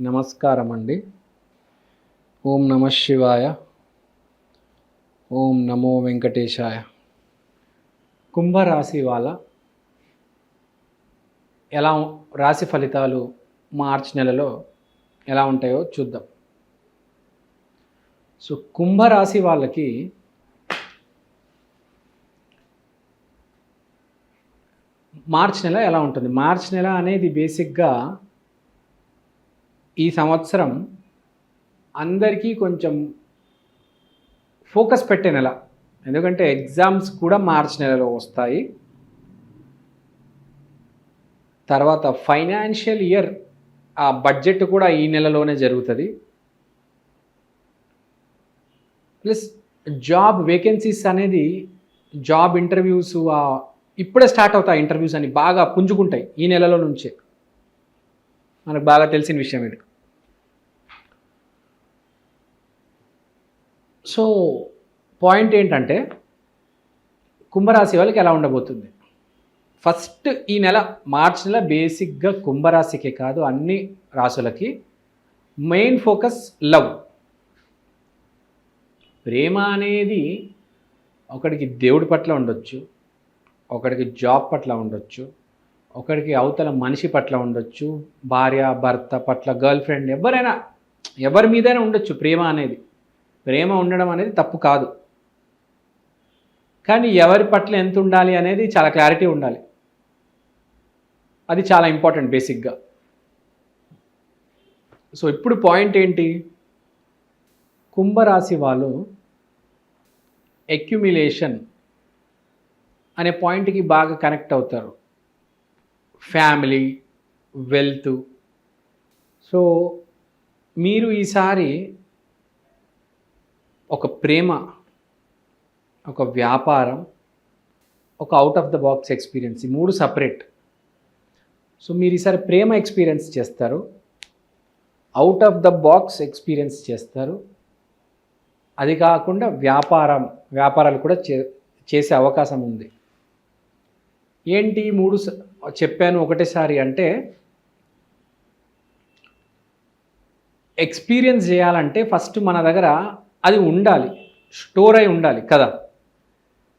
నమస్కారం అండి ఓం నమ శివాయ. ఓం నమో వెంకటేశాయ. కుంభరాశి వాళ్ళ ఎలా రాశి ఫలితాలు మార్చ్ నెలలో ఎలా ఉంటాయో చూద్దాం. సో కుంభరాశి వాళ్ళకి మార్చ్ నెల ఎలా ఉంటుంది? మార్చ్ నెల అనేది బేసిక్గా ఈ సంవత్సరం అందరికీ కొంచెం ఫోకస్ పెట్టే నెల. ఎందుకంటే ఎగ్జామ్స్ కూడా మార్చ్ నెలలో వస్తాయి. తర్వాత ఫైనాన్షియల్ ఇయర్ ఆ బడ్జెట్ కూడా ఈ నెలలోనే జరుగుతుంది. ప్లస్ జాబ్ వేకెన్సీస్ అనేది జాబ్ ఇంటర్వ్యూస్ ఇప్పుడే స్టార్ట్ అవుతాయి ఇంటర్వ్యూస్ అని బాగా పుంజుకుంటాయి ఈ నెలలో నుంచే. మనకు బాగా తెలిసిన విషయం ఇది. సో పాయింట్ ఏంటంటే కుంభరాశి వాళ్ళకి ఎలా ఉండబోతుంది? ఫస్ట్ ఈ నెల మార్చ్ నెల బేసిక్గా కుంభరాశికే కాదు అన్ని రాశులకి మెయిన్ ఫోకస్ లవ్ ప్రేమ అనేది ఒకడికి దేవుడి పట్ల ఉండొచ్చు ఒకడికి జాబ్ పట్ల ఉండొచ్చు ఒకరికి అవతల మనిషి పట్ల ఉండొచ్చు భార్య భర్త పట్ల గర్ల్ ఫ్రెండ్ ఎవరైనా ఎవరి మీదైనా ఉండొచ్చు ప్రేమ అనేది. ప్రేమ ఉండడం అనేది తప్పు కాదు. కానీ ఎవరి పట్ల ఎంత ఉండాలి అనేది చాలా క్లారిటీ ఉండాలి. అది చాలా ఇంపార్టెంట్ బేసిక్గా సో ఇప్పుడు పాయింట్ ఏంటి? కుంభరాశి వాళ్ళు ఎక్యుమిలేషన్ అనే పాయింట్కి బాగా కనెక్ట్ అవుతారు. Family wealth. సో మీరు ఈసారి ఒక ప్రేమ ఒక వ్యాపారం ఒక out of the box experience ఈ మూడు సపరేట్ సో మీరు ఈసారి ప్రేమ ఎక్స్పీరియన్స్ చేస్తారు out of the box experience చేస్తారు. అది కాకుండా వ్యాపారం వ్యాపారాలు కూడా చే చేసే అవకాశం ఉంది. ఏంటి మూడు స- చెప్పాను ఒకటేసారి అంటే ఎక్స్పీరియన్స్ చేయాలంటే ఫస్ట్ మన దగ్గర అది ఉండాలి. స్టోర్ అయి ఉండాలి కదా.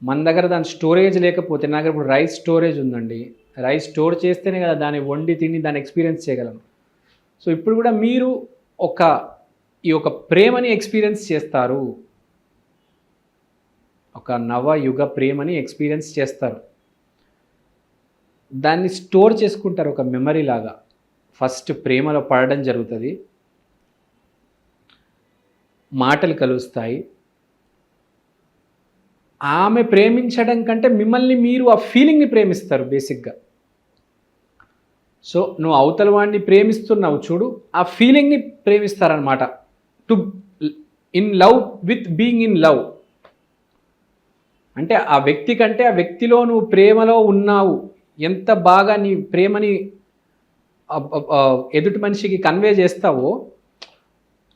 మన దగ్గర దాని స్టోరేజ్ లేకపోతే నా దగ్గర ఇప్పుడు రైస్ స్టోరేజ్ ఉందండి. రైస్ స్టోర్ చేస్తేనే కదా దాన్ని వండి తిని దాన్ని ఎక్స్పీరియన్స్ చేయగలను సో ఇప్పుడు కూడా మీరు ఒక ఈ ఒక ప్రేమని ఎక్స్పీరియన్స్ చేస్తారు. ఒక నవ యుగ ప్రేమని ఎక్స్పీరియన్స్ చేస్తారు. దాన్ని స్టోర్ చేసుకుంటారు ఒక మెమరీ లాగా. ఫస్ట్ ప్రేమలో పడడం జరుగుతుంది. మాటలు కలుస్తాయి. ఆమె ప్రేమించడం కంటే మిమ్మల్ని మీరు ఆ ఫీలింగ్ని ప్రేమిస్తారు బేసిక్గా సో నువ్వు అవతల వాడిని ప్రేమిస్తున్నావు చూడు ఆ ఫీలింగ్ని ప్రేమిస్తారనమాట to in love with being in love అంటే ఆ వ్యక్తి కంటే ఆ వ్యక్తిలో నువ్వు ప్రేమలో ఉన్నావు. ఎంత బాగా నీ ప్రేమని ఎదుటి మనిషికి కన్వే చేస్తావో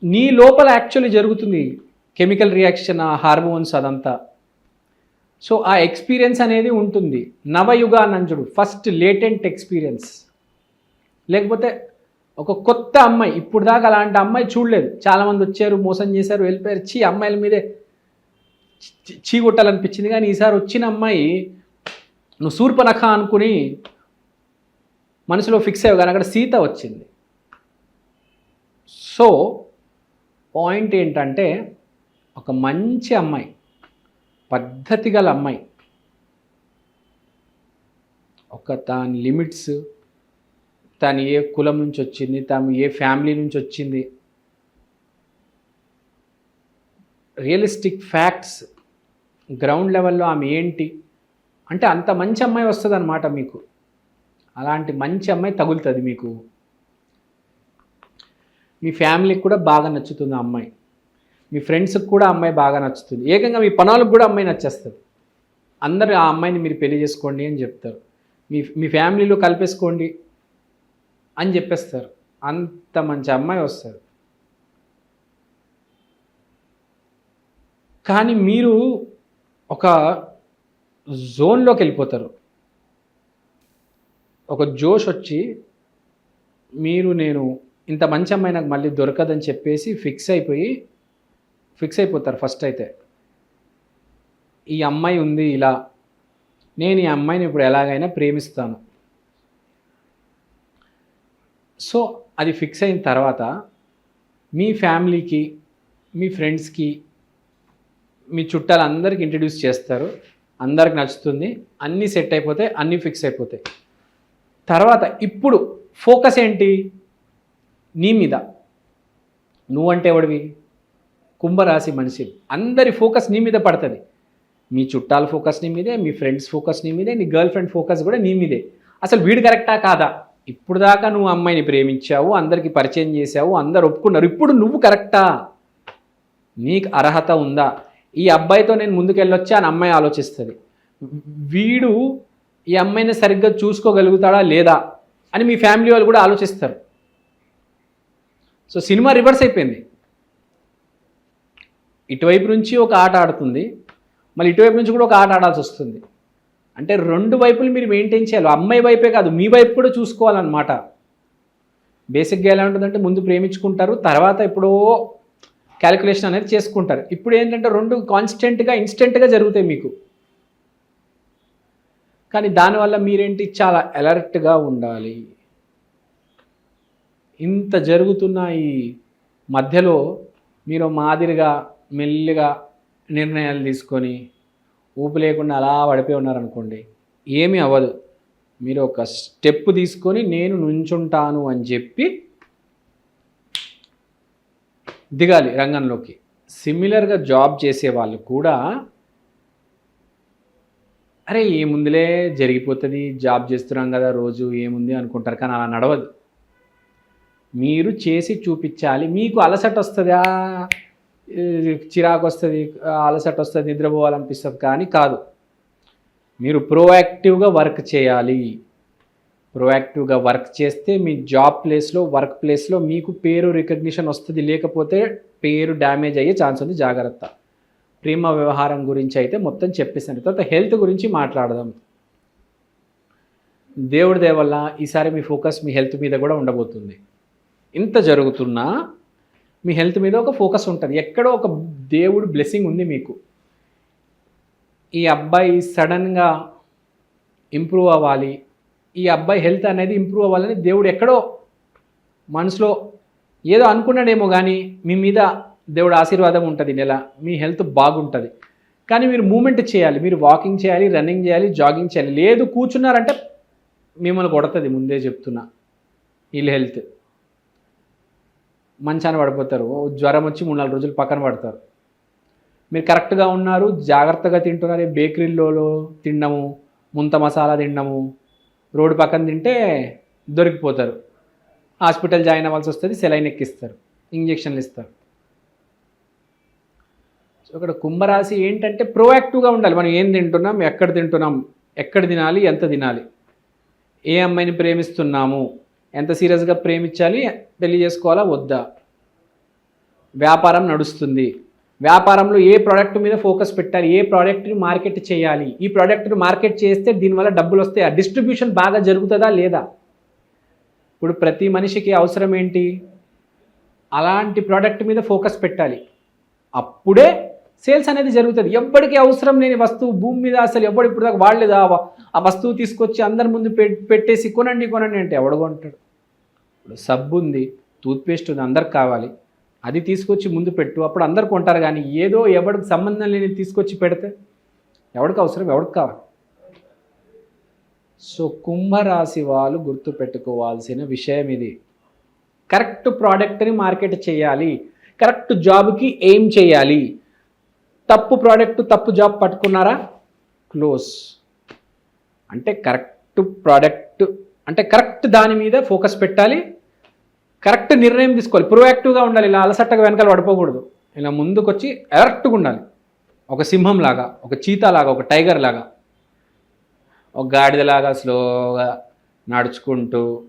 నీ లోపల యాక్చువల్లీ జరుగుతుంది కెమికల్ రియాక్షన్ ఆ హార్మోన్స్ అదంతా. సో ఆ ఎక్స్పీరియన్స్ అనేది ఉంటుంది. నవయుగ నంజుడు ఫస్ట్ లేటెంట్ ఎక్స్పీరియన్స్ లేకపోతే ఒక కొత్త అమ్మాయి ఇప్పుడు దాకా అలాంటి అమ్మాయి చూడలేదు. చాలామంది వచ్చారు మోసం చేశారు వెళ్ళిపోయారు. చీ అమ్మాయిల మీదే చీ కొట్టాలనిపించింది. కానీ ఈసారి వచ్చిన అమ్మాయి నువ్వు శూర్పనఖ అనుకుని మనసులో ఫిక్స్ అయ్యావు కానీ అక్కడ సీత వచ్చింది. సో పాయింట్ ఏంటంటే ఒక మంచి అమ్మాయి పద్ధతి గల అమ్మాయి ఒక దాని లిమిట్స్ తను ఏ కులం నుంచి వచ్చింది తను ఏ ఫ్యామిలీ నుంచి వచ్చింది రియలిస్టిక్ ఫ్యాక్ట్స్ గ్రౌండ్ లెవెల్లో ఆమె ఏంటి అంటే అంత మంచి అమ్మాయి వస్తుంది అనమాట మీకు. అలాంటి మంచి అమ్మాయి తగులుతుంది మీకు. మీ ఫ్యామిలీకి కూడా బాగా నచ్చుతుంది ఆ అమ్మాయి. మీ ఫ్రెండ్స్కి కూడా అమ్మాయి బాగా నచ్చుతుంది. ఏకంగా మీ పనులకు కూడా అమ్మాయి నచ్చేస్తుంది. అందరూ ఆ అమ్మాయిని మీరు పెళ్ళి చేసుకోండి అని చెప్తారు. మీ మీ ఫ్యామిలీలో కలిపేసుకోండి అని చెప్పేస్తారు. అంత మంచి అమ్మాయి వస్తారు కానీ మీరు ఒక జోన్లోకి వెళ్ళిపోతారు. ఒక జోష్ వచ్చి మీరు నేను ఇంత మంచి అమ్మాయి నాకు మళ్ళీ దొరకదని చెప్పేసి ఫిక్స్ అయిపోయి ఫిక్స్ అయిపోతారు ఫస్ట్ అయితే. ఈ అమ్మాయి ఉంది ఇలా. నేను ఈ అమ్మాయిని ఇప్పుడు ఎలాగైనా ప్రేమిస్తాను. సో అది ఫిక్స్ అయిన తర్వాత మీ ఫ్యామిలీకి మీ ఫ్రెండ్స్కి మీ చుట్టాలందరికీ ఇంట్రడ్యూస్ చేస్తారు. అందరికి నచ్చుతుంది అన్నీ సెట్ అయిపోతాయి అన్నీ ఫిక్స్ అయిపోతాయి. తర్వాత ఇప్పుడు ఫోకస్ ఏంటి? నీ మీద. నువ్వంటే ఎవడివి? కుంభరాశి మనిషి. అందరి ఫోకస్ నీ మీద పడుతుంది. మీ చుట్టాల ఫోకస్ నీ మీదే మీ ఫ్రెండ్స్ ఫోకస్ నీ మీదే నీ గర్ల్ ఫ్రెండ్ ఫోకస్ కూడా నీ మీదే. అసలు వీడు కరెక్టా కాదా? ఇప్పుడు దాకా నువ్వు అమ్మాయిని ప్రేమించావు అందరికీ పరిచయం చేసావు అందరు ఒప్పుకున్నారు. ఇప్పుడు నువ్వు కరెక్టా? నీకు అర్హత ఉందా? ఈ అబ్బాయితో నేను ముందుకెళ్ళొచ్చా అని అమ్మాయి ఆలోచిస్తుంది. వీడు ఈ అమ్మాయిని సరిగ్గా చూసుకోగలుగుతాడా లేదా అని మీ ఫ్యామిలీ వాళ్ళు కూడా ఆలోచిస్తారు. సో సినిమా రివర్స్ అయిపోయింది. ఇటువైపు నుంచి ఒక ఆట ఆడుతుంది. మళ్ళీ ఇటువైపు నుంచి కూడా ఒక ఆట ఆడాల్సి వస్తుంది. అంటే రెండు వైపులు మీరు మెయింటైన్ చేయాలి. అమ్మాయి వైపే కాదు మీ వైపు కూడా చూసుకోవాలన్నమాట. బేసిక్గా ఎలా ఉంటుందంటే ముందు ప్రేమించుకుంటారు తర్వాత ఎప్పుడో క్యాలిక్యులేషన్ అనేది చేసుకుంటారు. ఇప్పుడు ఏంటంటే రెండు కాన్స్టెంట్గా ఇన్స్టెంట్గా జరుగుతాయి మీకు. కానీ దానివల్ల మీరేంటి? చాలా అలర్ట్గా ఉండాలి. ఇంత జరుగుతున్న ఈ మధ్యలో మీరు మాదిరిగా మెల్లిగా నిర్ణయాలు తీసుకొని ఊపు లేకుండా అలా పడిపోయి ఉన్నారనుకోండి ఏమీ అవ్వదు. మీరు ఒక స్టెప్ తీసుకొని నేను నుంచుంటాను అని చెప్పి దిగాలి రంగంలోకి. సిమిలర్గా జాబ్ చేసే వాళ్ళు కూడా అరే ఏముందిలే జరిగిపోతుంది జాబ్ చేస్తున్నాం కదా రోజు ఏముంది అనుకుంటారు కానీ అలా నడవదు. మీరు చేసి చూపించాలి మీకు అలసట వస్తుందా? చిరాకు వస్తుంది అలసట వస్తుంది నిద్రపోవాలనిపిస్తుంది కానీ కాదు. మీరు ప్రోయాక్టివ్గా వర్క్ చేయాలి. ప్రోయాక్టివ్గా వర్క్ చేస్తే మీ జాబ్ ప్లేస్లో వర్క్ ప్లేస్లో మీకు పేరు రికగ్నిషన్ వస్తుంది లేకపోతే పేరు డ్యామేజ్ అయ్యే ఛాన్స్ ఉంది. జాగ్రత్త. ప్రేమ వ్యవహారం గురించి అయితే మొత్తం చెప్పేసాను తర్వాత హెల్త్ గురించి మాట్లాడదాం. దేవుడి దేవల్ల ఈసారి మీ ఫోకస్ మీ హెల్త్ మీద కూడా ఉండబోతుంది. ఇంత జరుగుతున్నా మీ హెల్త్ మీద ఒక ఫోకస్ ఉంటుంది. ఎక్కడో ఒక దేవుడు బ్లెస్సింగ్ ఉంది మీకు. ఈ అబ్బాయి సడన్గా ఇంప్రూవ్ అవ్వాలి. ఈ అబ్బాయి హెల్త్ అనేది ఇంప్రూవ్ అవ్వాలని దేవుడు ఎక్కడో మనసులో ఏదో అనుకున్నాడేమో కానీ మీ మీద దేవుడు ఆశీర్వాదం ఉంటుంది నెల. మీ హెల్త్ బాగుంటుంది. కానీ మీరు మూమెంట్ చేయాలి. మీరు వాకింగ్ చేయాలి రన్నింగ్ చేయాలి జాగింగ్ చేయాలి. లేదు కూర్చున్నారంటే మిమ్మల్ని కొడుతుంది ముందే చెప్తున్నా. వీళ్ళ హెల్త్. మంచాన పడిపోతారు. ఓ జ్వరం వచ్చి మూడు నాలుగు రోజులు పక్కన పడతారు. మీరు కరెక్ట్గా ఉన్నారు జాగ్రత్తగా తింటున్నారు. బేకరీల్లో తినడము ముంత మసాలా తినడము రోడ్డు పక్కన తింటే దొరికిపోతారు. హాస్పిటల్ జాయిన్ అవ్వాల్సి వస్తుంది సెలైన్ ఎక్కిస్తారు ఇంజెక్షన్లు ఇస్తారు. సో ఇక్కడ కుంభరాశి ఏంటంటే ప్రోయాక్టివ్గా ఉండాలి. మనం ఏం తింటున్నాం ఎక్కడ తింటున్నాం ఎక్కడ తినాలి ఎంత తినాలి. ఏ అమ్మాయిని ప్రేమిస్తున్నాము ఎంత సీరియస్గా ప్రేమించాలి పెళ్ళి చేసుకోవాలా వద్దా. వ్యాపారం నడుస్తుంది. వ్యాపారంలో ఏ ప్రోడక్ట్ మీద ఫోకస్ పెట్టాలి ఏ ప్రోడక్ట్ని మార్కెట్ చేయాలి ఈ ప్రోడక్ట్ని మార్కెట్ చేస్తే దీనివల్ల డబ్బులు వస్తాయి? ఆ డిస్ట్రిబ్యూషన్ బాగా జరుగుతుందా లేదా? ఇప్పుడు ప్రతి మనిషికి అవసరం ఏంటి? అలాంటి ప్రోడక్ట్ మీద ఫోకస్ పెట్టాలి. అప్పుడే సేల్స్ అనేది జరుగుతుంది. ఎవ్వడికి అవసరం లేని వస్తువు భూమి మీద అసలు ఎవడు ఇప్పుడు దాకా వాడలేదు. ఆ ఆ వస్తువు తీసుకొచ్చి అందరి ముందు పెట్టేసి కొనండి కొనండి అంటే ఎవడు కొంటాడు? ఇప్పుడు సబ్బు ఉంది టూత్పేస్ట్ ఉంది అందరికి కావాలి. అది తీసుకొచ్చి ముందు పెట్టు. అప్పుడు అందరు కొంటారు కానీ ఏదో ఎవరికి సంబంధం లేని తీసుకొచ్చి పెడితే ఎవడికి అవసరం ఎవరికి కావాలి? సో కుంభరాశి వాళ్ళు గుర్తుపెట్టుకోవాల్సిన విషయం ఇది. కరెక్ట్ ప్రోడక్ట్ని మార్కెట్ చేయాలి. కరెక్ట్ జాబ్కి ఏం చేయాలి? తప్పు ప్రోడక్ట్ తప్పు జాబ్ పట్టుకున్నారా? క్లోజ్. అంటే కరెక్ట్ ప్రోడక్ట్ అంటే కరెక్ట్ దాని మీద ఫోకస్ పెట్టాలి. కరెక్ట్ నిర్ణయం తీసుకోవాలి. ప్రొయాక్టివ్గా ఉండాలి. ఇలా అలసట్టగా వెనకాల పడిపోకూడదు. ఇలా ముందుకొచ్చి అలర్ట్గా ఉండాలి. ఒక సింహం లాగా ఒక చీతా లాగా ఒక టైగర్ లాగా ఒక గాడిదలాగా స్లోగా నడుచుకుంటూ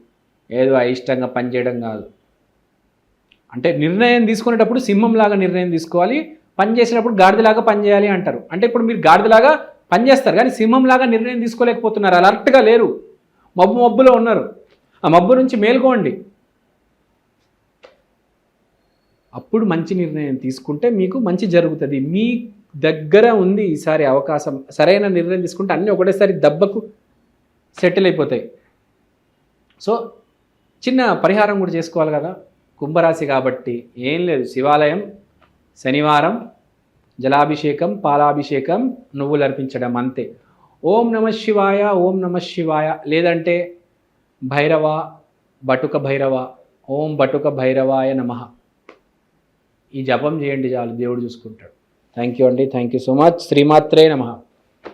ఏదో అయిష్టంగా పనిచేయడం కాదు. అంటే నిర్ణయం తీసుకునేటప్పుడు సింహంలాగా నిర్ణయం తీసుకోవాలి. పని చేసేటప్పుడు గాడిదలాగా పని చేయాలి అంటారు. అంటే ఇప్పుడు మీరు గాడిదలాగా పనిచేస్తారు కానీ సింహంలాగా నిర్ణయం తీసుకోలేకపోతున్నారు. అలర్ట్గా లేరు. మబ్బు మబ్బులో ఉన్నారు. ఆ మబ్బు నుంచి మేల్కోండి. అప్పుడు మంచి నిర్ణయం తీసుకుంటే మీకు మంచి జరుగుతుంది. మీ దగ్గర ఉంది ఈసారి అవకాశం సరైన నిర్ణయం తీసుకుంటే అన్నీ ఒకటేసారి దెబ్బకు సెటిల్ అయిపోతాయి. సో చిన్న పరిహారం కూడా చేసుకోవాలి కదా. కుంభరాశి కాబట్టి ఏం లేదు. శివాలయం శనివారం జలాభిషేకం పాలాభిషేకం నువ్వులు అర్పించడం అంతే. ఓం నమ శివాయ ఓం నమ శివాయ. లేదంటే భైరవ బటుక భైరవ. ఓం బటుక భైరవాయ నమ. ఈ జపం చేయండి చాలు దేవుడు చూసుకుంటాడు. థ్యాంక్ యూ అండి థ్యాంక్ యూ సో మచ్ శ్రీమాత్రే నమ.